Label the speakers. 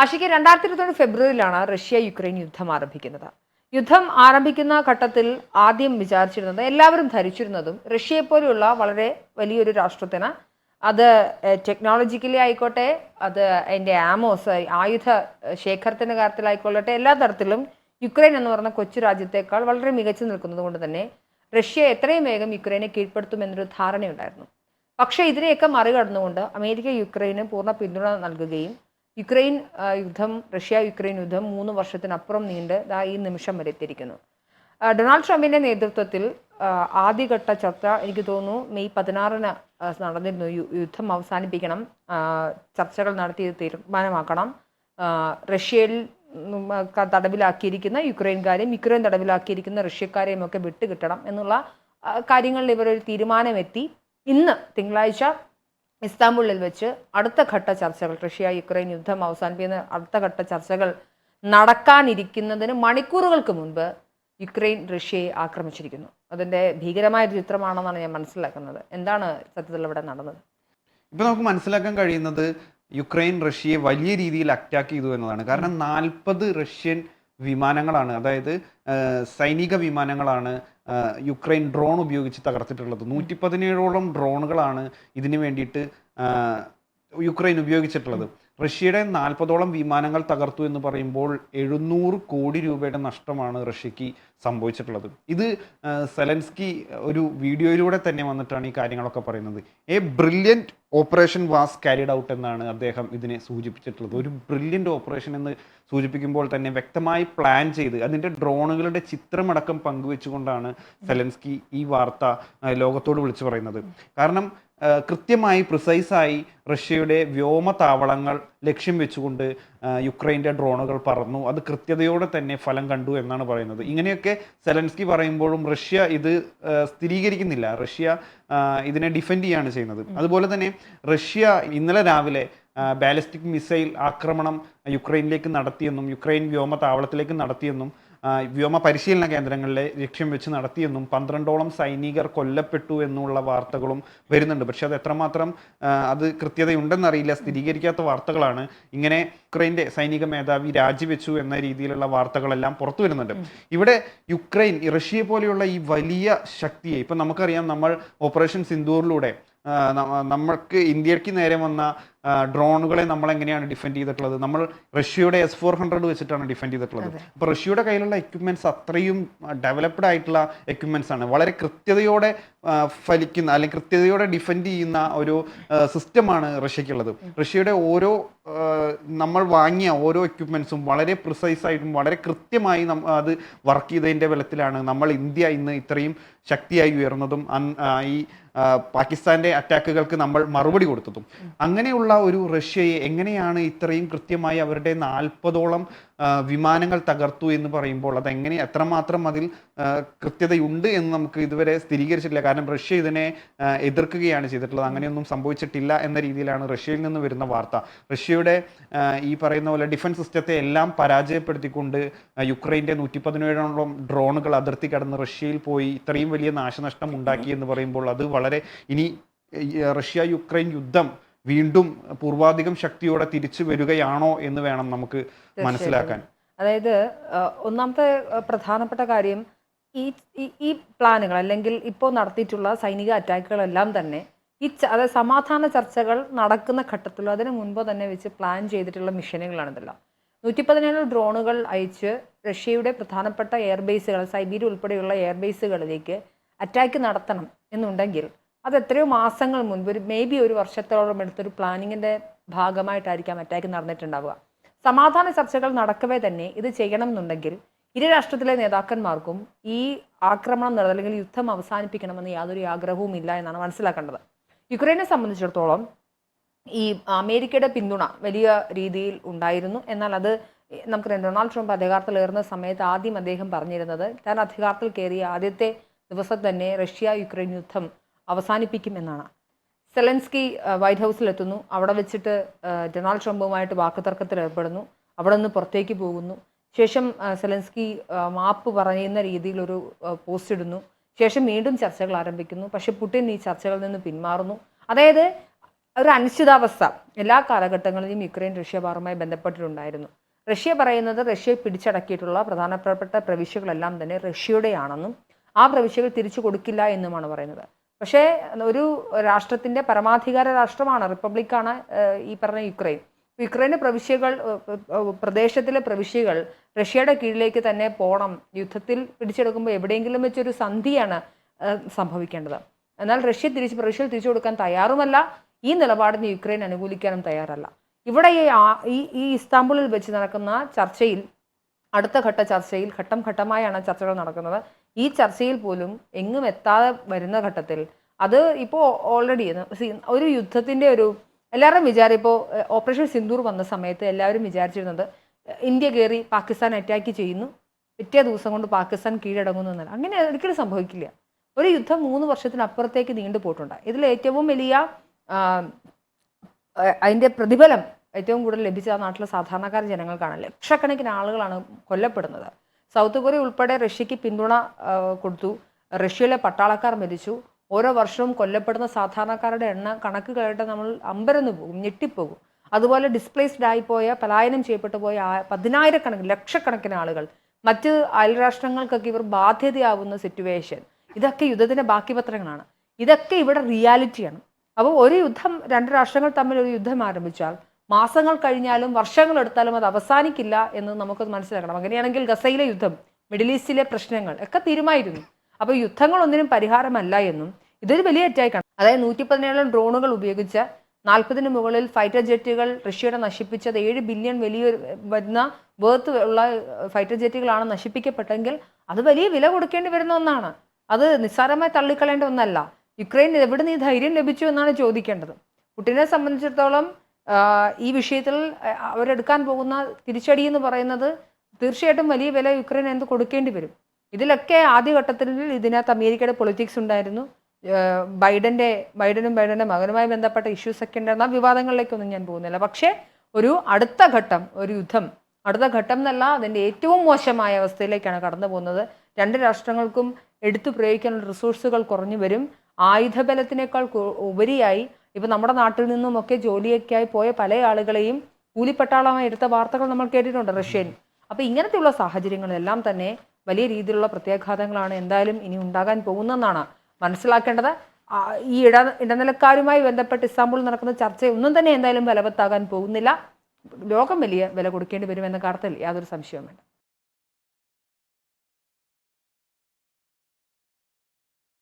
Speaker 1: ആഷിക്ക് രണ്ടായിരത്തി ഇരുപത്തി ഫെബ്രുവരിയിലാണ് Russia Ukraine യുദ്ധം ആരംഭിക്കുന്നത്. യുദ്ധം ആരംഭിക്കുന്ന ഘട്ടത്തിൽ ആദ്യം വിചാരിച്ചിരുന്നത് എല്ലാവരും ധരിച്ചിരുന്നതും റഷ്യയെ പോലെയുള്ള വളരെ വലിയൊരു രാഷ്ട്രത്തിന് അത് ടെക്നോളജിക്കലി ആയിക്കോട്ടെ അത് അതിന്റെ ആമോസ് ആയുധ ശേഖരത്തിന്റെ കാര്യത്തിലായിക്കൊള്ളട്ടെ എല്ലാ തരത്തിലും യുക്രൈൻ എന്ന് പറഞ്ഞ കൊച്ചു രാജ്യത്തേക്കാൾ വളരെ മികച്ചു നിൽക്കുന്നത് കൊണ്ട് തന്നെ റഷ്യ എത്രയും വേഗം യുക്രൈനെ കീഴ്പ്പെടുത്തുമെന്നൊരു ധാരണയുണ്ടായിരുന്നു. പക്ഷേ ഇതിനെയൊക്കെ മറികടന്നുകൊണ്ട് അമേരിക്ക യുക്രൈന് പൂർണ പിന്തുണ നൽകുകയും യുക്രൈൻ യുദ്ധം റഷ്യ യുക്രൈൻ യുദ്ധം മൂന്ന് വർഷത്തിനപ്പുറം നീണ്ട് ദാ ഈ നിമിഷം വരെ എത്തിയിരിക്കുന്നു. ഡൊണാൾഡ് ട്രംപിന്റെ നേതൃത്വത്തിൽ ആദ്യഘട്ട ചർച്ച എനിക്ക് തോന്നുന്നു മെയ് പതിനാറിന് നടന്നിരുന്നു. യുദ്ധം അവസാനിപ്പിക്കണം. ചർച്ചകൾ നടത്തി തീരുമാനമാക്കണം. റഷ്യയിൽ തടവിലാക്കിയിരിക്കുന്ന യുക്രൈൻകാരെയും യുക്രൈൻ തടവിലാക്കിയിരിക്കുന്ന റഷ്യക്കാരെയും ഒക്കെ വിട്ടുകിട്ടണം എന്നുള്ള കാര്യങ്ങളിൽ ഇവരൊരു തീരുമാനമെത്തി. ഇന്ന് തിങ്കളാഴ്ച ഇസ്താംബുളിൽ വെച്ച് അടുത്ത ഘട്ട ചർച്ചകൾ റഷ്യ യുക്രൈൻ യുദ്ധം അവസാനിപ്പിക്കുന്ന അടുത്ത ഘട്ട ചർച്ചകൾ നടക്കാനിരിക്കുന്നതിന് മണിക്കൂറുകൾക്ക് മുൻപ് യുക്രൈൻ റഷ്യയെ ആക്രമിച്ചിരിക്കുന്നു. അതിന്റെ ഭീകരമായ ഒരു ചിത്രമാണെന്നാണ് ഞാൻ മനസ്സിലാക്കുന്നത്. എന്താണ് സത്യത്തിൽ ഇവിടെ നടന്നത്?
Speaker 2: ഇപ്പോൾ നമുക്ക് മനസ്സിലാക്കാൻ കഴിയുന്നത് യുക്രൈൻ റഷ്യയെ വലിയ രീതിയിൽ അറ്റാക്ക് ചെയ്തു എന്നതാണ്. കാരണം നാൽപ്പത് റഷ്യൻ വിമാനങ്ങളാണ്. അതായത് സൈനിക വിമാനങ്ങളാണ് യുക്രൈൻ ഡ്രോൺ ഉപയോഗിച്ച് തകർത്തിട്ടുള്ളത്. നൂറ്റി പതിനേഴോളം ഡ്രോണുകളാണ് ഇതിനു വേണ്ടിയിട്ട് യുക്രൈൻ ഉപയോഗിച്ചിട്ടുള്ളത്. റഷ്യയുടെ നാൽപ്പതോളം വിമാനങ്ങൾ തകർത്തു എന്ന് പറയുമ്പോൾ എഴുന്നൂറ് കോടി രൂപയുടെ നഷ്ടമാണ് റഷ്യക്ക് സംഭവിച്ചിട്ടുള്ളത്. ഇത് സെലൻസ്കി ഒരു വീഡിയോയിലൂടെ തന്നെ വന്നിട്ടാണ് ഈ കാര്യങ്ങളൊക്കെ പറയുന്നത്. A brilliant operation was carried out എന്നാണ് അദ്ദേഹം ഇതിനെ സൂചിപ്പിച്ചിട്ടുള്ളത്. ഒരു ബ്രില്യന്റ് ഓപ്പറേഷൻ എന്ന് സൂചിപ്പിക്കുമ്പോൾ തന്നെ വ്യക്തമായി പ്ലാൻ ചെയ്ത് അതിന്റെ ഡ്രോണുകളുടെ ചിത്രമടക്കം പങ്കുവെച്ചുകൊണ്ടാണ് സെലൻസ്കി ഈ വാർത്ത ലോകത്തോട് വിളിച്ചു പറയുന്നത്. കാരണം കൃത്യമായി പ്രിസൈസായി റഷ്യയുടെ വ്യോമ താവളങ്ങൾ ലക്ഷ്യം വെച്ചുകൊണ്ട് യുക്രൈന്റെ ഡ്രോണുകൾ പറന്നു. അത് കൃത്യതയോടെ തന്നെ ഫലം കണ്ടു എന്നാണ് പറയുന്നത്. ഇങ്ങനെയൊക്കെ സെലൻസ്കി പറയുമ്പോഴും റഷ്യ ഇത് സ്ഥിരീകരിക്കുന്നില്ല. റഷ്യ ഇതിനെ ഡിഫെൻഡ് ചെയ്യാണ് ചെയ്യുന്നത്. അതുപോലെ തന്നെ റഷ്യ ഇന്നലെ രാവിലെ ബാലിസ്റ്റിക് മിസൈൽ ആക്രമണം യുക്രൈനിലേക്ക് നടത്തിയെന്നും യുക്രൈൻ വ്യോമ താവളത്തിലേക്ക് നടത്തിയെന്നും വ്യോമ പരിശീലന കേന്ദ്രങ്ങളിലെ ലക്ഷ്യം വെച്ച് നടത്തിയെന്നും പന്ത്രണ്ടോളം സൈനികർ കൊല്ലപ്പെട്ടു എന്നുള്ള വാർത്തകളും വരുന്നുണ്ട്. പക്ഷേ അത് എത്രമാത്രം അത് കൃത്യതയുണ്ടെന്നറിയില്ല സ്ഥിരീകരിക്കാത്ത വാർത്തകളാണ്. ഇങ്ങനെ യുക്രൈന്റെ സൈനിക മേധാവി രാജിവെച്ചു എന്ന രീതിയിലുള്ള വാർത്തകളെല്ലാം പുറത്തു വരുന്നുണ്ട്. ഇവിടെ യുക്രൈൻ റഷ്യയെ പോലെയുള്ള ഈ വലിയ ശക്തിയെ ഇപ്പം നമുക്കറിയാം നമ്മൾ ഓപ്പറേഷൻ സിന്ദൂറിലൂടെ നമ്മൾക്ക് ഇന്ത്യയ്ക്ക് നേരെ വന്ന ഡ്രോണുകളെ നമ്മൾ എങ്ങനെയാണ് ഡിഫെൻഡ് ചെയ്തിട്ടുള്ളത്? നമ്മൾ റഷ്യയുടെ എസ് ഫോർ ഹൺഡ്രഡ് വെച്ചിട്ടാണ് ഡിഫെൻഡ് ചെയ്തിട്ടുള്ളത്. അപ്പോൾ റഷ്യയുടെ കയ്യിലുള്ള എക്യുപ്മെന്റ്സ് അത്രയും ഡെവലപ്ഡ് ആയിട്ടുള്ള എക്യുപ്മെന്റ്സ് ആണ്. വളരെ കൃത്യതയോടെ ഫലിക്കുന്ന അല്ലെങ്കിൽ കൃത്യതയോടെ ഡിഫെൻഡ് ചെയ്യുന്ന ഒരു സിസ്റ്റമാണ് റഷ്യക്കുള്ളത്. റഷ്യയുടെ ഓരോ നമ്മൾ വാങ്ങിയ ഓരോ എക്യുപ്മെന്റ്സും വളരെ പ്രിസൈസ് ആയിട്ടും വളരെ കൃത്യമായി അത് വർക്ക് ചെയ്തതിന്റെ ബലത്തിലാണ് നമ്മൾ ഇന്ത്യ ഇന്ന് ഇത്രയും ശക്തിയായി ഉയർന്നതും ഈ പാകിസ്ഥാന്റെ അറ്റാക്കുകൾക്ക് നമ്മൾ മറുപടി കൊടുത്തതും. അങ്ങനെയുള്ള ഒരു റഷ്യയെ എങ്ങനെയാണ് ഇത്രയും കൃത്യമായി അവരുടെ നാൽപ്പതോളം വിമാനങ്ങൾ തകർത്തു എന്ന് പറയുമ്പോൾ അത് എങ്ങനെ എത്രമാത്രം അതിൽ കൃത്യതയുണ്ട് എന്ന് നമുക്ക് ഇതുവരെ സ്ഥിരീകരിച്ചിട്ടില്ല. കാരണം റഷ്യ ഇതിനെ എതിർക്കുകയാണ് ചെയ്തിട്ടുള്ളത്. അങ്ങനെയൊന്നും സംഭവിച്ചിട്ടില്ല എന്ന രീതിയിലാണ് റഷ്യയിൽ നിന്ന് വരുന്ന വാർത്ത. റഷ്യയുടെ ഈ പറയുന്ന പോലെ ഡിഫൻസ് സിസ്റ്റത്തെ എല്ലാം പരാജയപ്പെടുത്തിക്കൊണ്ട് യുക്രൈന്റെ നൂറ്റി പതിനേഴോളം ഡ്രോണുകൾ അതിർത്തി കടന്ന് റഷ്യയിൽ പോയി ഇത്രയും വലിയ നാശനഷ്ടം ഉണ്ടാക്കി എന്ന് പറയുമ്പോൾ അത് വളരെ ഇനി റഷ്യ യുക്രൈൻ യുദ്ധം വീണ്ടും പൂർവാധികം ശക്തിയോടെ തിരിച്ചു വരികയാണോ എന്ന് വേണം നമുക്ക് മനസ്സിലാക്കാൻ.
Speaker 1: അതായത് ഒന്നാമത്തെ പ്രധാനപ്പെട്ട കാര്യം ഈ ഈ- പ്ലാനുകൾ അല്ലെങ്കിൽ ഇപ്പോൾ നടത്തിയിട്ടുള്ള സൈനിക അറ്റാക്കുകളെല്ലാം തന്നെ ഈ അതായത് സമാധാന ചർച്ചകൾ നടക്കുന്ന ഘട്ടത്തിലോ അതിന് മുൻപ് തന്നെ വെച്ച് പ്ലാൻ ചെയ്തിട്ടുള്ള മിഷനുകളാണ് ഇതെല്ലാം നൂറ്റി പതിനേഴ് ഡ്രോണുകൾ അയച്ച് റഷ്യയുടെ പ്രധാനപ്പെട്ട എയർബേസുകൾ സൈബീരിയ ഉൾപ്പെടെയുള്ള എയർബേസുകളിലേക്ക് അറ്റാക്ക് നടത്തണം എന്നുണ്ടെങ്കിൽ അത് എത്രയോ മാസങ്ങൾ മുൻപ് ഒരു മേ ബി ഒരു വർഷത്തോളം എടുത്തൊരു പ്ലാനിങ്ങിന്റെ ഭാഗമായിട്ടായിരിക്കാം അറ്റാക്ക് നടന്നിട്ടുണ്ടാവുക. സമാധാന ചർച്ചകൾ നടക്കവേ തന്നെ ഇത് ചെയ്യണം എന്നുണ്ടെങ്കിൽ ഇരു രാഷ്ട്രത്തിലെ നേതാക്കന്മാർക്കും ഈ ആക്രമണം നട- അല്ലെങ്കിൽ യുദ്ധം അവസാനിപ്പിക്കണമെന്ന് യാതൊരു ആഗ്രഹവും ഇല്ല എന്നാണ് മനസ്സിലാക്കേണ്ടത്. യുക്രൈനെ സംബന്ധിച്ചിടത്തോളം ഈ അമേരിക്കയുടെ പിന്തുണ വലിയ രീതിയിൽ ഉണ്ടായിരുന്നു. എന്നാൽ അത് നമുക്ക് ഡൊണാൾഡ് ട്രംപ് അധികാരത്തിലേറുന്ന സമയത്ത് ആദ്യം അദ്ദേഹം പറഞ്ഞിരുന്നത് താൻ അധികാരത്തിൽ കയറിയ ആദ്യത്തെ ദിവസം തന്നെ റഷ്യ യുക്രൈൻ യുദ്ധം അവസാനിപ്പിക്കും എന്നാണ്. സെലൻസ്കി വൈറ്റ് ഹൗസിലെത്തുന്നു. അവിടെ വെച്ചിട്ട് ഡൊണാൾഡ് ട്രംപുമായിട്ട് വാക്കുതർക്കത്തിൽ ഏർപ്പെടുന്നു. അവിടെ നിന്ന് പുറത്തേക്ക് പോകുന്നു. ശേഷം സെലൻസ്കി മാപ്പ് പറയുന്ന രീതിയിലൊരു ഒരു പോസ്റ്റ് ഇടുന്നു. ശേഷം വീണ്ടും ചർച്ചകൾ ആരംഭിക്കുന്നു. പക്ഷെ പുടിൻ ഈ ചർച്ചകളിൽ നിന്ന് പിന്മാറുന്നു. അതായത് ഒരു അനിശ്ചിതാവസ്ഥ. എല്ലാ കാലഘട്ടങ്ങളിലും യുക്രൈൻ റഷ്യ വാറുമായി ബന്ധപ്പെട്ടിട്ടുണ്ടായിരുന്നു. റഷ്യ പറയുന്നത് റഷ്യ പിടിച്ചടക്കിയിട്ടുള്ള പ്രധാനപ്പെട്ട പ്രവിശ്യകളെല്ലാം തന്നെ റഷ്യയുടെയാണെന്നും ആ പ്രവിശ്യകൾ തിരിച്ചു കൊടുക്കില്ല എന്നുമാണ് പറയുന്നത്. പക്ഷേ ഒരു രാഷ്ട്രത്തിന്റെ പരമാധികാര രാഷ്ട്രമാണ് റിപ്പബ്ലിക്കാണ് ഈ പറഞ്ഞ യുക്രൈൻ. യുക്രൈന് പ്രവിശ്യകൾ പ്രദേശത്തിലെ പ്രവിശ്യകൾ റഷ്യയുടെ കീഴിലേക്ക് തന്നെ പോകണം യുദ്ധത്തിൽ പിടിച്ചെടുക്കുമ്പോൾ എവിടെയെങ്കിലും വെച്ചൊരു സന്ധിയാണ് സംഭവിക്കേണ്ടത്. എന്നാൽ റഷ്യ തിരിച്ച് പ്രവിശ്യകൾ തിരിച്ചു കൊടുക്കാൻ തയ്യാറുമല്ല ഈ നിലപാടിന് യുക്രൈൻ അനുകൂലിക്കാനും തയ്യാറല്ല. ഇവിടെ ഈ ഈ ഇസ്താംബുളിൽ വെച്ച് നടക്കുന്ന ചർച്ചയിൽ അടുത്ത ഘട്ട ചർച്ചയിൽ ഘട്ടം ഘട്ടമായാണ് ചർച്ചകൾ നടക്കുന്നത്. ഈ ചർച്ചയിൽ പോലും എങ്ങും എത്താതെ വരുന്ന ഘട്ടത്തിൽ അത് ഇപ്പോൾ ഓൾറെഡി ഒരു യുദ്ധത്തിന്റെ ഒരു എല്ലാവരും വിചാരം ഇപ്പോൾ ഓപ്പറേഷൻ സിന്ദൂർ വന്ന സമയത്ത് എല്ലാവരും വിചാരിച്ചിരുന്നത് ഇന്ത്യ കയറി പാകിസ്ഥാൻ അറ്റാക്ക് ചെയ്യുന്നു പിറ്റേ ദിവസം കൊണ്ട് പാകിസ്ഥാൻ കീഴടങ്ങുന്നു എന്നല്ല അങ്ങനെ ഒരിക്കലും സംഭവിക്കില്ല. ഒരു യുദ്ധം മൂന്ന് വർഷത്തിനപ്പുറത്തേക്ക് നീണ്ടു പോയിട്ടുണ്ട്. ഇതിൽ ഏറ്റവും വലിയ അതിന്റെ പ്രതിഫലം ഏറ്റവും കൂടുതൽ ലഭിച്ച നാട്ടിലെ സാധാരണക്കാർ ജനങ്ങൾക്കാണ്. ലക്ഷക്കണക്കിന് ആളുകളാണ് കൊല്ലപ്പെടുന്നത്. സൗത്ത് കൊറിയ ഉൾപ്പെടെ റഷ്യക്ക് പിന്തുണ കൊടുത്തു. റഷ്യയിലെ പട്ടാളക്കാർ മരിച്ചു. ഓരോ വർഷവും കൊല്ലപ്പെടുന്ന സാധാരണക്കാരുടെ എണ്ണ കണക്ക് കേട്ട് നമ്മൾ അമ്പരന്ന് പോകും ഞെട്ടിപ്പോകും. അതുപോലെ ഡിസ്പ്ലേസ്ഡ് ആയിപ്പോയ പലായനം ചെയ്യപ്പെട്ടു പോയ പതിനായിരക്കണക്കിന് ലക്ഷക്കണക്കിന് ആളുകൾ. മറ്റ് അയൽരാഷ്ട്രങ്ങൾക്കൊക്കെ ഇവർ ബാധ്യതയാവുന്ന സിറ്റുവേഷൻ ഇതൊക്കെ യുദ്ധത്തിന്റെ ബാക്കി പത്രങ്ങളാണ്. ഇതൊക്കെ ഇവിടെ റിയാലിറ്റിയാണ് അപ്പോൾ ഒരു യുദ്ധം രണ്ട് രാഷ്ട്രങ്ങൾ തമ്മിൽ ഒരു യുദ്ധം ആരംഭിച്ചാൽ മാസങ്ങൾ കഴിഞ്ഞാലും വർഷങ്ങൾ എടുത്താലും അത് അവസാനിക്കില്ല എന്ന് നമുക്ക് മനസ്സിലാക്കണം. അങ്ങനെയാണെങ്കിൽ ഗസയിലെ യുദ്ധം മിഡിൽ ഈസ്റ്റിലെ പ്രശ്നങ്ങൾ ഒക്കെ തീരുമായിരുന്നു. അപ്പോൾ യുദ്ധങ്ങൾ ഒന്നിനും പരിഹാരമല്ല എന്നും ഇതൊരു വലിയ അറ്റാക്കാണ് അതായത് നൂറ്റി പതിനേഴോളം ഡ്രോണുകൾ ഉപയോഗിച്ച് നാൽപ്പതിന് മുകളിൽ ഫൈറ്റർ ജെറ്റുകൾ റഷ്യയുടെ നശിപ്പിച്ചത് ഏഴ് ബില്യൺ വലിയ വരുന്ന വേർത്ത് ഉള്ള ഫൈറ്റർ ജെറ്റുകളാണ് നശിപ്പിക്കപ്പെട്ടെങ്കിൽ അത് വലിയ വില കൊടുക്കേണ്ടി വരുന്ന ഒന്നാണ്. അത് നിസ്സാരമായി തള്ളിക്കളയേണ്ട ഒന്നല്ല. യുക്രൈൻ എവിടെ നിന്ന് ധൈര്യം ലഭിച്ചു എന്നാണ് ചോദിക്കേണ്ടത്. പുട്ടിനെ സംബന്ധിച്ചിടത്തോളം ഈ വിഷയത്തിൽ അവരെടുക്കാൻ പോകുന്ന തിരിച്ചടി എന്ന് പറയുന്നത് തീർച്ചയായിട്ടും വലിയ വില യുക്രൈൻ എന്ത് കൊടുക്കേണ്ടി വരും? ഇതിലൊക്കെ ആദ്യഘട്ടത്തിൽ ഇതിനകത്ത് അമേരിക്കയുടെ പൊളിറ്റിക്സ് ഉണ്ടായിരുന്നു. ബൈഡന്റെ ബൈഡനും ബൈഡന്റെ മകനുമായി ബന്ധപ്പെട്ട ഇഷ്യൂസ് ഒക്കെ ഉണ്ടായിരുന്ന. വിവാദങ്ങളിലേക്കൊന്നും ഞാൻ പോകുന്നില്ല. പക്ഷേ ഒരു അടുത്ത ഘട്ടം ഒരു യുദ്ധം അടുത്ത ഘട്ടം എന്നല്ല അതിന്റെ ഏറ്റവും മോശമായ അവസ്ഥയിലേക്കാണ് കടന്നു പോകുന്നത്. രണ്ട് രാഷ്ട്രങ്ങൾക്കും എടുത്തു പ്രയോഗിക്കാനുള്ള റിസോഴ്സുകൾ കുറഞ്ഞു വരും. ആയുധബലത്തിനേക്കാൾ ഉപരിയായി ഇപ്പം നമ്മുടെ നാട്ടിൽ നിന്നുമൊക്കെ ജോലിയൊക്കെയായി പോയ പല ആളുകളെയും കൂലിപ്പട്ടാളമായി എടുത്ത വാർത്തകൾ നമ്മൾ കേട്ടിട്ടുണ്ട് റഷ്യൻ. അപ്പോൾ ഇങ്ങനത്തെയുള്ള സാഹചര്യങ്ങളെല്ലാം തന്നെ വലിയ രീതിയിലുള്ള പ്രത്യാഘാതങ്ങളാണ് എന്തായാലും ഇനി ഉണ്ടാകാൻ പോകുന്നതെന്നാണ് മനസ്സിലാക്കേണ്ടത്. ഈ ഇട ഇടനിലക്കാരുമായി ബന്ധപ്പെട്ട് ഇസ്താംബുളിൽ നടക്കുന്ന ചർച്ചയൊന്നും തന്നെ എന്തായാലും ഫലവത്താകാൻ പോകുന്നില്ല. ലോകം വലിയ വില കൊടുക്കേണ്ടി വരുമെന്ന കാര്യത്തിൽ യാതൊരു സംശയവും വേണ്ട